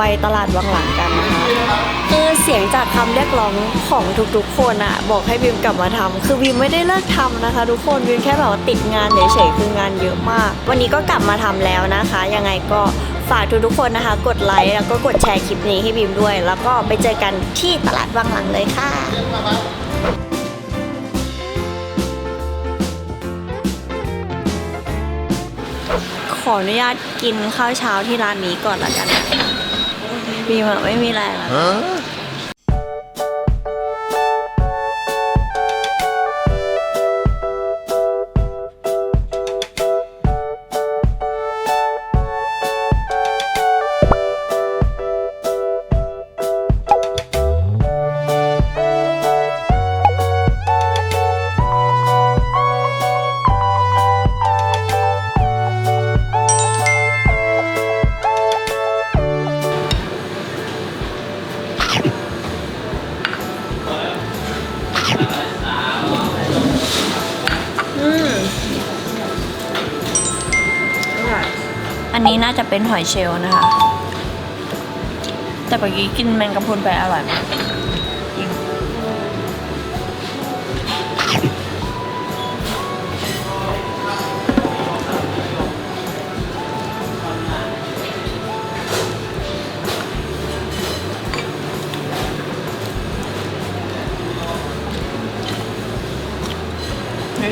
ไปตลาดวังหลังกันนะคะคือเสียงจากคำเรียกร้องของทุกๆ คนอะบอกให้บิมกลับมาทำคือบิมไม่ได้เลิกทำนะคะ ทุกคนบิมแค่แบบว่าติดงานเฉยๆคืองานเยอะมาก วันนี้ก็กลับมาทำแล้วนะคะ ยังไงก็ฝากทุกๆคนนะคะ กดไลค์แล้วก็กดแชร์คลิปนี้ให้บิมด้วย แล้วก็ไปเจอกันที่ตลาดวังหลังเลยค่ะขออนุญาตกินข้าวเช้าที่ร้านนี้ก่อนละกัน นะคะบีมอไม่มีแรงแล้วอั หอยเชลล์นะคะ แต่เมื่อกี้กินแมงกะพรุนไปอร่อยมาก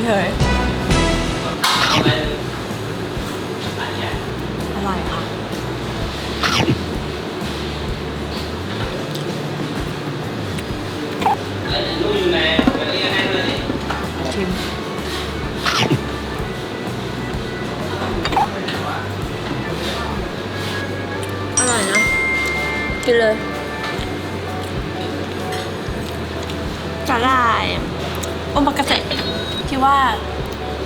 เฉย ชิมอร่อยนะ กินเลยสาหร่ายโอมากาเสะคิดว่า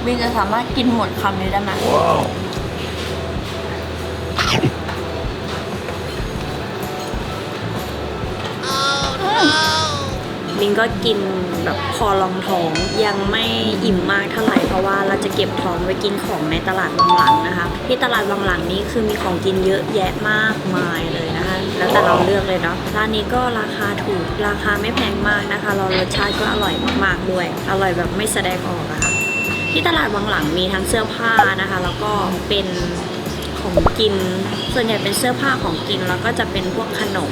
วินจะสามารถกินหมดคำนี้ได้ไหม ก็กินแบบพอรองท้องยังไม่อิ่มมากเท่าไหร่เพราะว่าเราจะเก็บท้องไว้กินของในตลาดวังหลังนะคะ ที่ตลาดวังหลังนี้คือมีของกินเยอะแยะมากมายเลยนะคะ แล้วแต่เราเลือกเลยเนาะร้านนี้ก็ราคาถูกราคาไม่แพงมากนะคะเรารสชาติก็อร่อยมากๆด้วย อร่อยแบบไม่แสดงออกอะค่ะที่ตลาดวังหลังมีทั้งเสื้อผ้านะคะ แล้วก็เป็นของกิน ส่วนใหญ่เป็นเสื้อผ้าของกินแล้วก็จะเป็นพวกขนม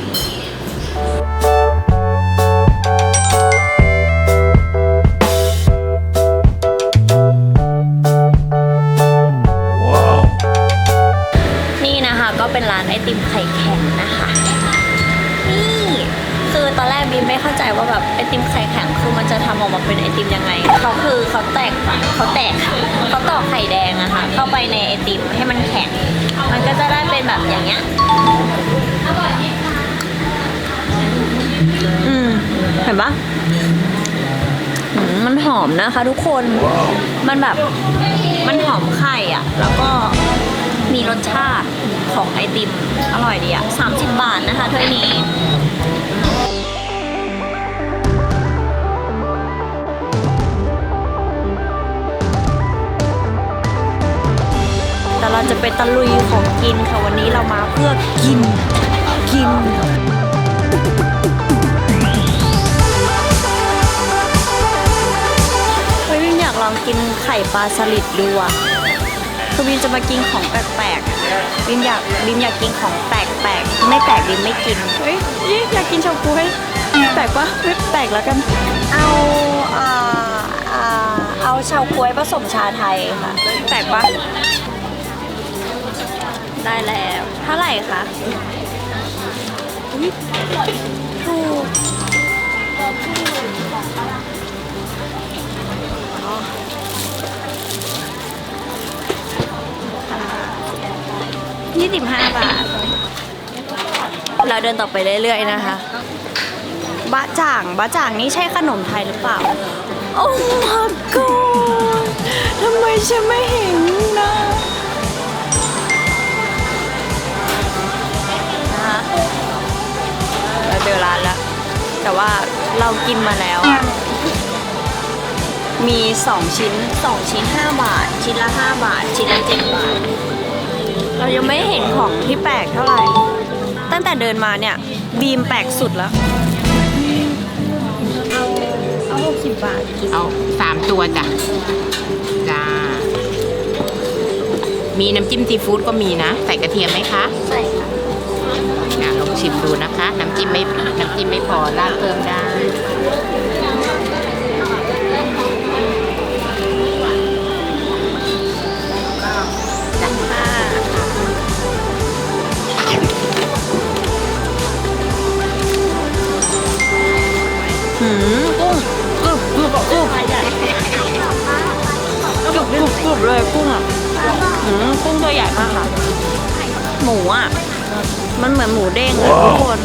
ติมยังไงเขาคือเขาแตกเขาแตกเขาตอกไข่แดงอะค่ะเข้าไปในไอติมให้มันแข็ง มันก็จะได้เป็นแบบอย่างเงี้ยอืมเห็นปะอืมมันหอมนะคะทุกคนมันแบบมันหอมไข่อะแล้วก็มีรสชาติของไอติมอร่อยดีอะ30บาทนะคะถ้วยนี้ เราจะไปตะลุยของกินค่ะ วันนี้เรามาเพื่อกิน กินเฮ้ยวินอยากลองกินไข่ปลาสลิดดูอะคือวินจะมากินของแปลกๆอะวินอยากวินอยากกินของแปลกๆ ไม่แปลกวินไม่กิน เฮ้ยอยากกินชาบูให้แปลกปะไม่แปลกแล้วกัน เอาอ่าอ่าเอาชาวกล้วยผสมชาไทยค่ะ แปลกปะ ได้แล้วเท่าไหร่คะยถูกยี่สิบห้าบาท เราเดินต่อไปเรื่อยๆนะคะบะจ่างบะจ่างนี่ใช่ขนมไทยหรือเปล่า โอ้ my god ทำไมฉันไม่เห็นนะ เราเจอร้านแล้ว แต่ว่าเรากินมาแล้วมี 2 ชิ้น 2 ชิ้น 5 บาท ชิ้นละ 5 บาท ชิ้นละ 7 บาท เรายังไม่เห็นของที่แปลกเท่าไหร่ ตั้งแต่เดินมาเนี่ย บีมแปลกสุดแล้ว เอาเอาหกสิบบาทกินเอาสามตัวจ้ะจ้ามีน้ำจิ้มซีฟู้ดก็มีนะ ใส่กระเทียมไหมคะ ใส่ค่ะอะลอง ชิมดูนะคะ น้ำจิ้มไม่น้ำจิ้มไม่พอราดเพิ่มได้หืมกุ้งกรุบกรุบกรุบใหญ่กรุบกรุบกรุบเลยกุ้งอะหืมกุ้งตัวใหญ่มากค่ะ หมูอะ มันเหมือนหมูเด้งเลยทุกคน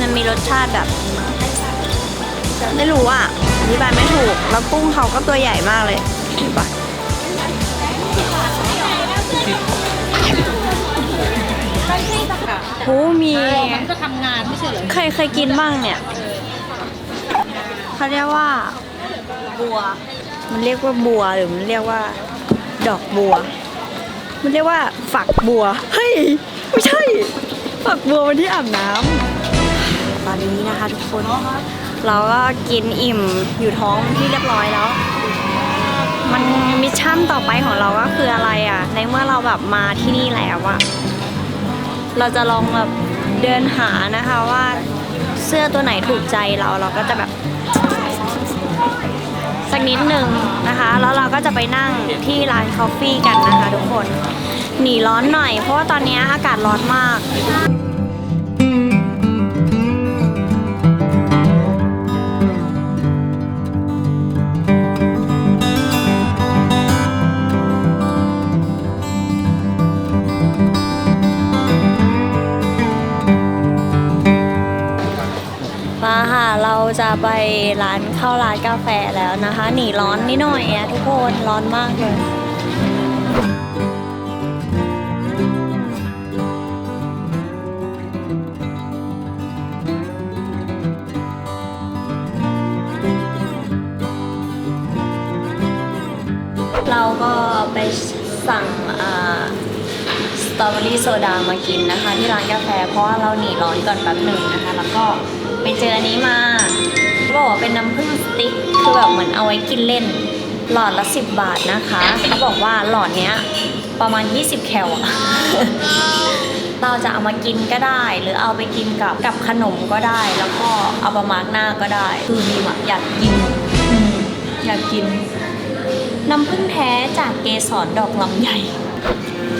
มันมีรสชาติแบบ ไม่รู้อะอธิบายไม่ถูก แล้วกุ้งเขาก็ตัวใหญ่มากเลยเห็นปะโหมี มันก็ทำงานไม่ใช่เหรอใครเคยกินบ้างเนี่ย เขาเรียกว่า บัว มันเรียกว่าบัวหรือมันเรียกว่า ดอกบัว มันเรียกว่าฝักบัว เฮ้ย ไม่ใช่ ฝักบัวมันที่อาบน้ำตอนนี้นะคะทุกคน เราก็กินอิ่มอยู่ท้องที่เรียบร้อยแล้ว มันมิชชั่นต่อไปของเราก็คืออะไรอะ ในเมื่อเราแบบมาที่นี่แล้วอะเราจะลองแบบเดินหานะคะว่าเสื้อตัวไหนถูกใจเราเราก็จะแบบ สักนิดหนึ่งนะคะ แล้วเราก็จะไปนั่งที่ร้านคอฟฟี่กันนะคะทุกคน หนีร้อนหน่อย เพราะว่าตอนนี้อากาศร้อนมากมาค่ะเราจะไปร้าน เข้าร้านกาแฟแล้วนะคะ หนีร้อนนิดหน่อยอะทุกคนร้อนมากเลยเราก็ไปสั่งสตรอเบอรี่โซดามากินนะคะ ที่ร้านกาแฟเพราะว่าเราหนีร้อนก่อนแป๊บหนึ่งนะคะ แล้วก็ไปเจออันนี้มาเขา บอกว่าเป็นน้ำผึ้งสติ๊กคือแบบเหมือนเอาไว้กินเล่น หลอดละ 10 บาทนะคะเขาบอกว่าหลอดเนี้ยประมาณ 20 แคลอะเราจะเอามากินก็ได้ หรือเอาไปกินกับกับขนมก็ได้ แล้วก็เอามามาร์กหน้าก็ได้ คือมีอะอยากกินอืมอยากกิน น้ำผึ้งแท้จากเกสรดอกลำไย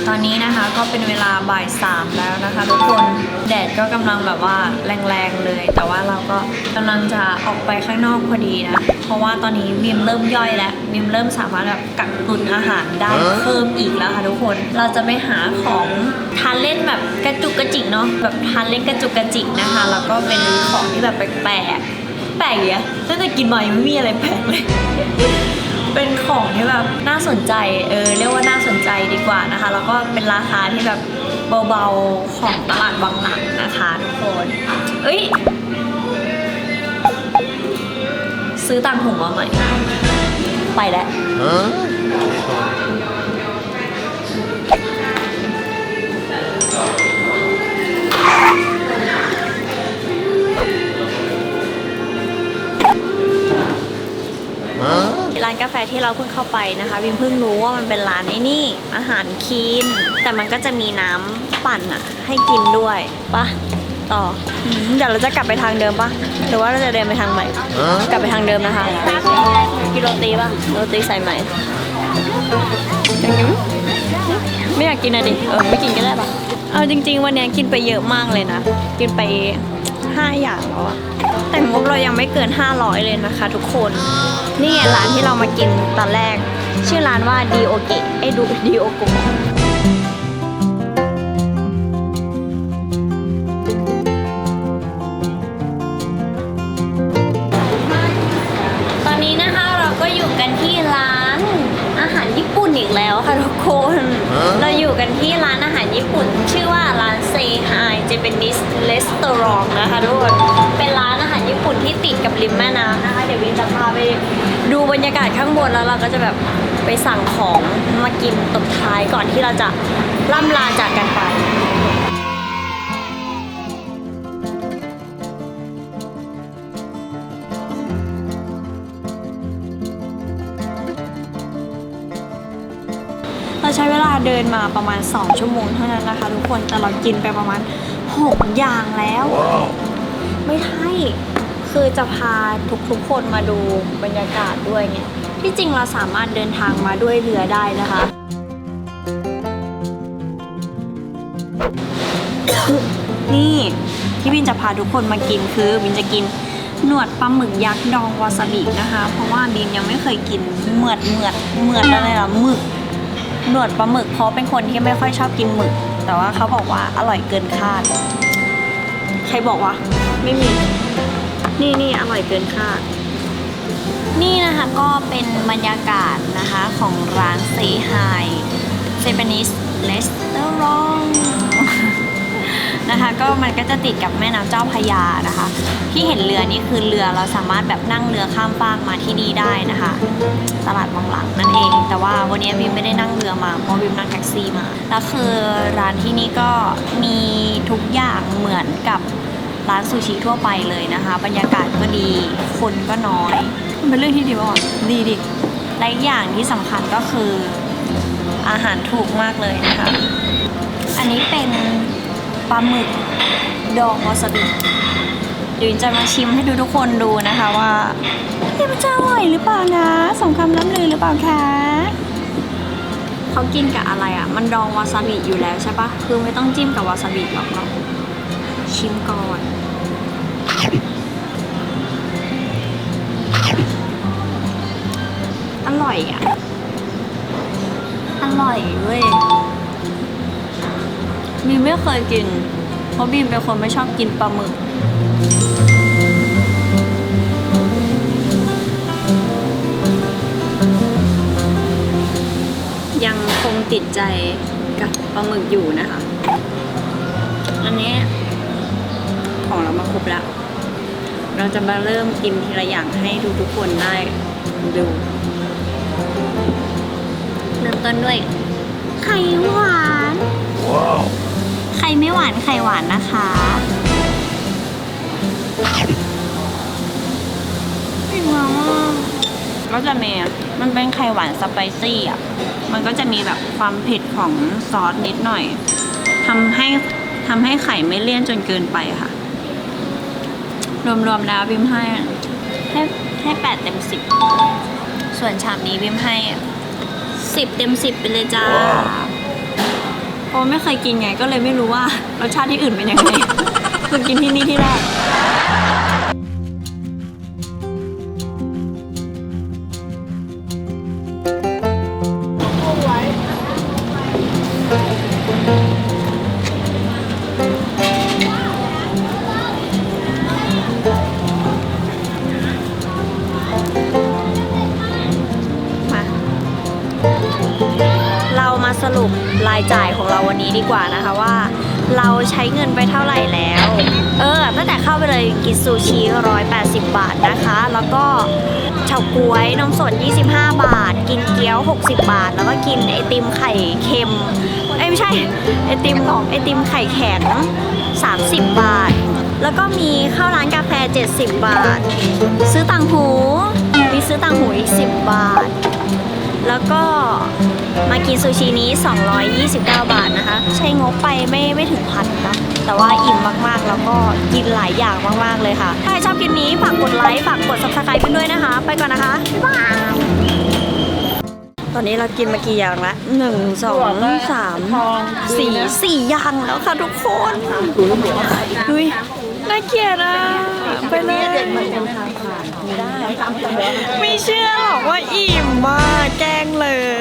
ตอนนี้นะคะก็เป็นเวลาบ่ายสามแล้วนะคะทุกคน แดดก็กำลังแบบว่าแรงๆเลย แต่ว่าเราก็กำลังจะออกไปข้างนอกพอดีนะ เพราะว่าตอนนี้บิมเริ่มย่อยแล้วบิมเริ่มสามารถแบบกักตุนอาหารได้เพิ่มอีกแล้วค่ะทุกคน เราจะไปหาของทานเล่นแบบกระจุกกระจิกเนาะแบบทานเล่นกระจุกกระจิกนะคะ แล้วก็เป็นของที่แบบแปลกๆแปลกอย่างเงี้ยตั้งแต่กินมายังไม่มีอะไรแปลกเลยเป็นของที่แบบน่าสนใจ เออเรียกว่าน่าสนใจดีกว่านะคะ แล้วก็เป็นราคาที่แบบ เบาๆ ของตลาดวังหลังนะคะทุกคน เอ้ย ซื้อต่างหูมาใหม่ ไปแล้วานกาแฟที่เราเพิ่งเข้าไปนะคะวิมเพิ่งรู้ว่ามันเป็นร้านไอ้นี่อาหารคีนแต่มันก็จะมีน้ำปั่นอะให้กินด้วยปะต่ออืมเดี๋ยวเราจะกลับไปทางเดิมปะหรือว่าเราจะเดินไปทางใหม่ กลับไปทางเดิมนะคะกินโรตีปะโรตีใส่ไหมอยากกินไหมไม่อยากกินอะดิเออไม่กินก็ได้ปะเอาจริง ๆ วันนี้กินไปเยอะมากเลยนะ กินไป ห้าอย่างแล้วอะแต่งบเรายังไม่เกิน 500 เลยนะคะ ทุกคน นี่ไงร้านที่เรามากินตอนแรก ชื่อร้านว่าดีโอเกะไอ้ดูดีโอโกะตอนนี้นะคะเราก็อยู่กันที่ร้านอาหารญี่ปุ่นอีกแล้วค่ะทุกคน เราอยู่กันที่ร้านอาหารญี่ปุ่น ชื่อว่าร้านเซไฮเจแปนิสเล สตอรองนะคะทุกคน เป็นร้านอาหารญี่ปุ่นที่ติดกับริมแม่น้ำนะคะ เดี๋ยววินจะพาไปดูบรรยากาศข้างบนแล้วเราก็จะแบบไปสั่งของมากินตบท้ายก่อนที่เราจะล่ำลาจากกันไป เวลาเดินมาประมาณ 2 ชั่วโมงเท่านั้นนะคะ ทุกคนแต่เรากินไปประมาณ 6 อย่างแล้วไม่ใช่คือจะพาทุกๆคนมาดูบรรยากาศด้วยไงที่จริงเราสามารถเดินทางมาด้วยเรือได้นะคะนี่ที่บินจะพาทุกคนมากินคือบินจะกินหนวดปลาหมึกยักษ์ดองวาซาบินะคะ เพราะว่าบินยังไม่เคยกินเหมือดเหมือดเหมือดอะไรล่ะหมึก หนวดปลาหมึกเพราะเป็นคนที่ไม่ค่อยชอบกินหมึก แต่ว่าเขาบอกว่าอร่อยเกินคาด ใครบอกวะไม่มี นี่นี่อร่อยเกินคาด นี่นะคะก็เป็นบรรยากาศนะคะของร้านเซไฮเซเปนิสเลสเตอรอง นะคะก็มันก็จะติดกับแม่น้ำเจ้าพระยานะคะ ที่เห็นเรือนี่คือเรือเราสามารถแบบนั่งเรือข้ามฟากมาที่นี่ได้นะคะ ตลาดบางหลังนั่นเอง แต่ว่าวันนี้วิมไม่ได้นั่งเรือมาเพราะวิมนั่งแท็กซี่มาแล้วคือร้านที่นี่ก็มีทุกอย่างเหมือนกับร้านซูชิทั่วไปเลยนะคะ บรรยากาศก็ดีคนก็น้อยมันเป็นเรื่องที่ดีมากดีดิและอีกอย่างที่สำคัญก็คืออาหารถูกมากเลยนะคะ อันนี้เป็น ปลาหมึกดองวาซาบิเดี๋ยวจะมาชิมให้ดูทุกคนดูนะคะว่าเอ๊ะมันจะอร่อยหรือเปล่านะสมคำล้ำลือหรือเปล่าคะเขากินกับอะไรอะ มันดองวาซาบิอยู่แล้วใช่ปะคือไม่ต้องจิ้มกับวาซาบิหรอกเนาะชิมก่อนอร่อยอะ อร่อยเว้ย บีมไม่เคยกิน เพราะบีมเป็นคนไม่ชอบกินปลาหมึก ยังคงติดใจกับปลาหมึกอยู่นะคะ อันนี้ของเรามาครบแล้ว เราจะมาเริ่มกินทีละอย่างให้ทุกทุกๆคนได้ดูเริ่มต้นด้วย ไข่หวาน ไข่ไม่หวานไข่หวานนะคะ ไม่หวานมากก็จะมีมันเป็นไข่หวานสไปซี่อะ มันก็จะมีแบบความเผ็ดของซอสนิดหน่อยทำให้ทำให้ไข่ไม่เลี่ยนจนเกินไปค่ะ รวมๆแล้วบิมให้ให้ให้แปดเต็มสิบ ส่วนชามนี้บิมให้สิบเต็มสิบไปเลยจ้า เพราะไม่เคยกินไงก็เลยไม่รู้ว่ารสชาติที่อื่นเป็นยังไงคือกินที่นี่ที่แรก เราใช้เงินไปเท่าไหร่แล้ว เออ ตั้งแต่เข้าไปเลยกินซูชิ180 บาทนะคะ แล้วก็เฉาก๊วยนมสด 25 บาท กินเกี๊ยว 60 บาท แล้วก็กินไอติมไข่เค็ม เอ้ยไม่ใช่ ไอติมไอติมไข่แข็ง 30 บาท แล้วก็มีข้าวร้านกาแฟ 70 บาท ซื้อต่างหู มีซื้อต่างหูอีก 10 บาท แล้วก็มากินซูชินี้ 229 บาท งบไปไม่ไม่ถึงพันนะ แต่ว่าอิ่มมากๆ แล้วก็กินหลายอย่างมากๆเลยค่ะ ถ้าใครชอบคลิปนี้ฝากกดไลค์ฝากกด subscribe กันด้วยนะคะ ไปก่อนนะคะ บ๊ายบาย ตอนนี้เรากินมากี่อย่างละหนึ่งสองสามสี่สี่อย่างแล้วค่ะทุกคนดุยน่าเกลียดอะไปเลยไม่เชื่อหรอกว่าอิ่มมากแกล้งเลย